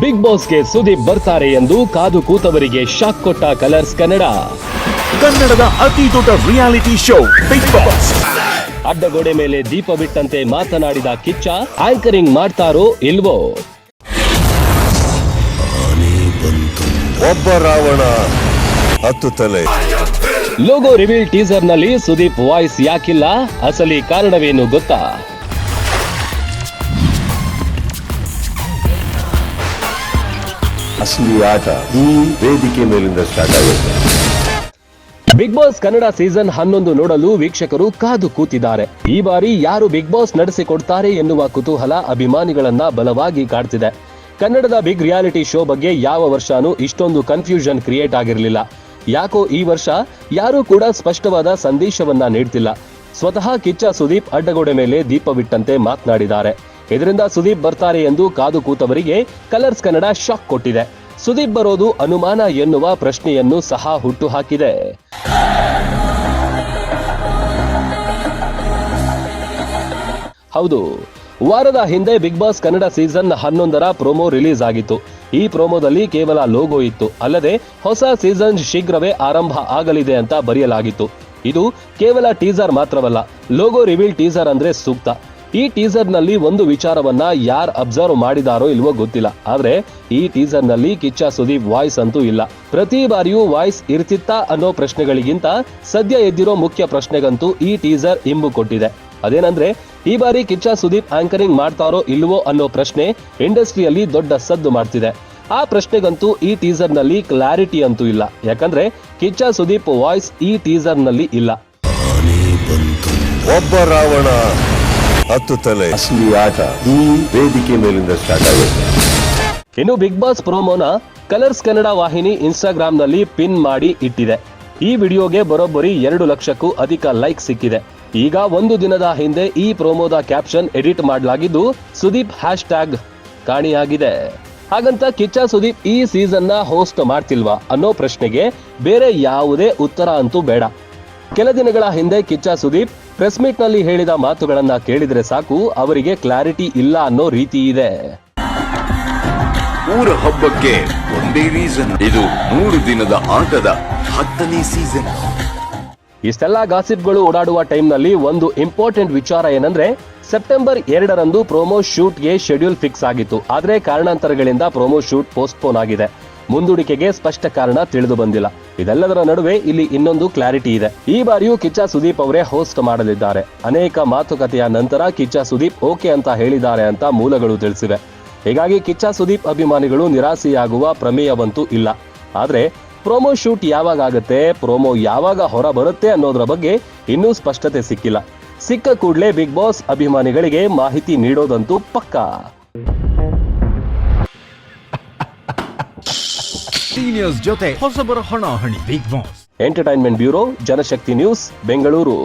Big ಬಾಸ್ಗೆ Sudeep ಬರ್ತಾರೆ ಎಂದು ಕಾದು ಕೂತವರಿಗೆ ಶಾಕ್ ಕೊಟ್ಟ ಕಲರ್ಸ್ ಕನ್ನಡ. ಕನ್ನಡದ ಅತಿ ದೊಡ್ಡ ರಿಯಾಲಿಟಿ ಶೋ ಬಿಗ್ ಬಾಸ್ ಅಡ್ಡಗೋಡೆ ಮೇಲೆ ದೀಪ ಬಿಟ್ಟಂತೆ ಮಾತನಾಡಿದ ಕಿಚ್ಚ ಆಂಕರಿಂಗ್ ಮಾಡ್ತಾರೋ ಇಲ್ವೋ? ಒಬ್ಬ ರಾವಣ ಹತ್ತು ತಲೆ. ಲೋಗೋ ರಿವೀಲ್ ಟೀಸರ್ನಲ್ಲಿ ಸುದೀಪ್ ವಾಯ್ಸ್ ಯಾಕಿಲ್ಲ? ಅಸಲಿ ಕಾರಣವೇನು ಗೊತ್ತಾ? ಅಸಲಿ ಆಟ ಈ ವೇದಿಕೆ ಮೇಲಿಂದ ಸ್ಟಾರ್ಟ್ ಆಗುತ್ತೆ. ಬಿಗ್ ಬಾಸ್ ಕನ್ನಡ ಸೀಸನ್ ಹನ್ನೊಂದು ನೋಡಲು ವೀಕ್ಷಕರು ಕಾದು ಕೂತಿದ್ದಾರೆ. ಈ ಬಾರಿ ಯಾರು ಬಿಗ್ ಬಾಸ್ ನಡೆಸಿಕೊಡ್ತಾರೆ ಎನ್ನುವ ಕುತೂಹಲ ಅಭಿಮಾನಿಗಳನ್ನ ಬಲವಾಗಿ ಕಾಡ್ತಿದೆ. ಕನ್ನಡದ ಬಿಗ್ ರಿಯಾಲಿಟಿ ಶೋ ಬಗ್ಗೆ ಯಾವ ವರ್ಷನೂ ಇಷ್ಟೊಂದು ಕನ್ಫ್ಯೂಷನ್ ಕ್ರಿಯೇಟ್ ಆಗಿರಲಿಲ್ಲ. ಯಾಕೋ ಈ ವರ್ಷ ಯಾರೂ ಕೂಡ ಸ್ಪಷ್ಟವಾದ ಸಂದೇಶವನ್ನ ನೀಡ್ತಿಲ್ಲ. ಸ್ವತಃ ಕಿಚ್ಚ ಸುದೀಪ್ ಅಡ್ಡಗೋಡೆ ಮೇಲೆ ದೀಪವಿಟ್ಟಂತೆ ಮಾತನಾಡಿದ್ದಾರೆ. ಇದರಿಂದ ಸುದೀಪ್ ಬರ್ತಾರೆ ಎಂದು ಕಾದು ಕೂತವರಿಗೆ ಕಲರ್ಸ್ ಕನ್ನಡ ಶಾಕ್ ಕೊಟ್ಟಿದೆ. ಸುದೀಪ್ ಬರೋದು ಅನುಮಾನ ಎನ್ನುವ ಪ್ರಶ್ನೆಯನ್ನು ಸಹ ಹುಟ್ಟು ಹಾಕಿದೆ ಹೌದು, ವಾರದ ಹಿಂದೆ ಬಿಗ್ ಬಾಸ್ ಕನ್ನಡ ಸೀಸನ್ ಹನ್ನೊಂದರ ಪ್ರೋಮೋ ರಿಲೀಸ್ ಆಗಿತ್ತು. ಈ ಪ್ರೋಮೋದಲ್ಲಿ ಕೇವಲ ಲೋಗೋ ಇತ್ತು. ಅಲ್ಲದೆ ಹೊಸ ಸೀಸನ್ ಶೀಘ್ರವೇ ಆರಂಭ ಆಗಲಿದೆ ಅಂತ ಬರೆಯಲಾಗಿತ್ತು. ಇದು ಕೇವಲ ಟೀಸರ್ ಮಾತ್ರವಲ್ಲ, ಲೋಗೋ ರಿವೀಲ್ ಟೀಸರ್ ಅಂದ್ರೆ ಸೂಕ್ತ. ಈ ಟೀಸರ್ನಲ್ಲಿ ಒಂದು ವಿಚಾರವನ್ನ ಯಾರ್ ಅಬ್ಸರ್ವ್ ಮಾಡಿದಾರೋ ಇಲ್ವೋ ಗೊತ್ತಿಲ್ಲ. ಆದ್ರೆ ಈ ಟೀಸರ್ನಲ್ಲಿ ಕಿಚ್ಚ ಸುದೀಪ್ ವಾಯ್ಸ್ ಅಂತೂ ಇಲ್ಲ. ಪ್ರತಿ ಬಾರಿಯೂ ವಾಯ್ಸ್ ಇರ್ತಿತ್ತಾ ಅನ್ನೋ ಪ್ರಶ್ನೆಗಳಿಗಿಂತ ಸದ್ಯ ಎದ್ದಿರೋ ಮುಖ್ಯ ಪ್ರಶ್ನೆಗಂತೂ ಈ ಟೀಸರ್ ಇಂಬು ಕೊಟ್ಟಿದೆ. ಅದೇನಂದ್ರೆ, ಈ ಬಾರಿ ಕಿಚ್ಚ ಸುದೀಪ್ ಆಂಕರಿಂಗ್ ಮಾಡ್ತಾರೋ ಇಲ್ವೋ ಅನ್ನೋ ಪ್ರಶ್ನೆ ಇಂಡಸ್ಟ್ರಿಯಲ್ಲಿ ದೊಡ್ಡ ಸದ್ದು ಮಾಡ್ತಿದೆ. ಆ ಪ್ರಶ್ನೆಗಂತೂ ಈ ಟೀಸರ್ನಲ್ಲಿ ಕ್ಲಾರಿಟಿ ಅಂತೂ ಇಲ್ಲ. ಯಾಕಂದ್ರೆ ಕಿಚ್ಚ ಸುದೀಪ್ ವಾಯ್ಸ್ ಈ ಟೀಸರ್ನಲ್ಲಿ ಇಲ್ಲ. ಒಬ್ಬ ರಾವಣ ಹತ್ತು ತಲೆ. ಅಸಲಿ ಆಟ ಈ ವೇದಿಕೆ ಮೇಲಿಂದ ಸ್ಟಾರ್ಟ್ ಆಗುತ್ತೆ. ಇನ್ನು ಬಿಗ್ ಬಾಸ್ ಪ್ರೋಮೋನ ಕಲರ್ಸ್ ಕನ್ನಡ ವಾಹಿನಿ ಇನ್ಸ್ಟಾಗ್ರಾಮ್ನಲ್ಲಿ ಪಿನ್ ಮಾಡಿ ಇಟ್ಟಿದೆ. ಈ ವಿಡಿಯೋಗೆ ಬರೋಬ್ಬರಿ ಎರಡು ಲಕ್ಷಕ್ಕೂ ಅಧಿಕ ಲೈಕ್ ಸಿಕ್ಕಿದೆ. ಈಗ ಒಂದು ದಿನದ ಹಿಂದೆ ಈ ಪ್ರೋಮೋದ ಕ್ಯಾಪ್ಷನ್ ಎಡಿಟ್ ಮಾಡಲಾಗಿದ್ದು ಸುದೀಪ್ ಹ್ಯಾಶ್ ಟ್ಯಾಗ್ ಕಾಣಿಯಾಗಿದೆ. ಹಾಗಂತ ಕಿಚ್ಚ ಸುದೀಪ್ ಈ ಸೀಸನ್ನ ಹೋಸ್ಟ್ ಮಾಡ್ತಿಲ್ವಾ ಅನ್ನೋ ಪ್ರಶ್ನೆಗೆ ಬೇರೆ ಯಾವುದೇ ಉತ್ತರ ಅಂತೂ ಬೇಡ. ಕೆಲ ದಿನಗಳ ಹಿಂದೆ ಕಿಚ್ಚ ಸುದೀಪ್ ಪ್ರೆಸ್ ಮೀಟ್ನಲ್ಲಿ ಹೇಳಿದ ಮಾತುಗಳನ್ನ ಕೇಳಿದ್ರೆ ಸಾಕು ಅವರಿಗೆ ಕ್ಲಾರಿಟಿ ಇಲ್ಲ ಅನ್ನೋ ರೀತಿ ಇದೆ. ಊರ ಹಬ್ಬಕ್ಕೆ ಒಂದೇ ರೀಸನ್ ಇದು ಮೂರು ದಿನದ ಆಟದ ಹತ್ತನೇ ಸೀಸನ್ ಇಷ್ಟೆಲ್ಲ ಗಾಸಿಪ್ಗಳು ಓಡಾಡುವ ಟೈಮ್ನಲ್ಲಿ ಒಂದು ಇಂಪಾರ್ಟೆಂಟ್ ವಿಚಾರ ಏನಂದ್ರೆ ಸೆಪ್ಟೆಂಬರ್ ಎರಡರಂದು ಪ್ರೊಮೋ ಶೂಟ್ಗೆ ಶೆಡ್ಯೂಲ್ ಫಿಕ್ಸ್ ಆಗಿತ್ತು. ಆದರೆ ಕಾರಣಾಂತರಗಳಿಂದ ಪ್ರೊಮೋ ಶೂಟ್ ಪೋಸ್ಟ್ಪೋನ್ ಆಗಿದೆ. ಮುಂದೂಡಿಕೆಗೆ ಸ್ಪಷ್ಟ ಕಾರಣ ತಿಳಿದು ಬಂದಿಲ್ಲ. ಇದೆಲ್ಲದರ ನಡುವೆ ಇಲ್ಲಿ ಇನ್ನೊಂದು ಕ್ಲಾರಿಟಿ ಇದೆ. ಈ ಬಾರಿಯೂ ಕಿಚ್ಚ ಸುದೀಪ್ ಅವರೇ ಹೋಸ್ಟ್ ಮಾಡಲಿದ್ದಾರೆ. ಅನೇಕ ಮಾತುಕತೆಯ ನಂತರ ಕಿಚ್ಚ ಸುದೀಪ್ ಓಕೆ ಅಂತ ಹೇಳಿದ್ದಾರೆ ಅಂತ ಮೂಲಗಳು ತಿಳಿಸಿವೆ. ಹೀಗಾಗಿ ಕಿಚ್ಚ ಸುದೀಪ್ ಅಭಿಮಾನಿಗಳು ನಿರಾಸೆಯಾಗುವ ಪ್ರಮೇಯವಂತೂ ಇಲ್ಲ. ಆದ್ರೆ ಪ್ರೋಮೋ ಶೂಟ್ ಯಾವಾಗ ಆಗುತ್ತೆ ಪ್ರೋಮೋ ಯಾವಾಗ ಹೊರ ಬರುತ್ತೆ ಅನ್ನೋದ್ರ ಬಗ್ಗೆ ಇನ್ನೂ ಸ್ಪಷ್ಟತೆ ಸಿಕ್ಕಿಲ್ಲ. ಸಿಕ್ಕ ಕೂಡಲೇ ಬಿಗ್ ಬಾಸ್ ಅಭಿಮಾನಿಗಳಿಗೆ ಮಾಹಿತಿ ನೀಡೋದಂತೂ ಪಕ್ಕಾ. ಸೀನಿಯರ್ಸ್ ಜೊತೆ ಹೊಸಬರ ಹಣಾಹಣಿ. Big boss. Entertainment bureau Janashakti news Bengaluru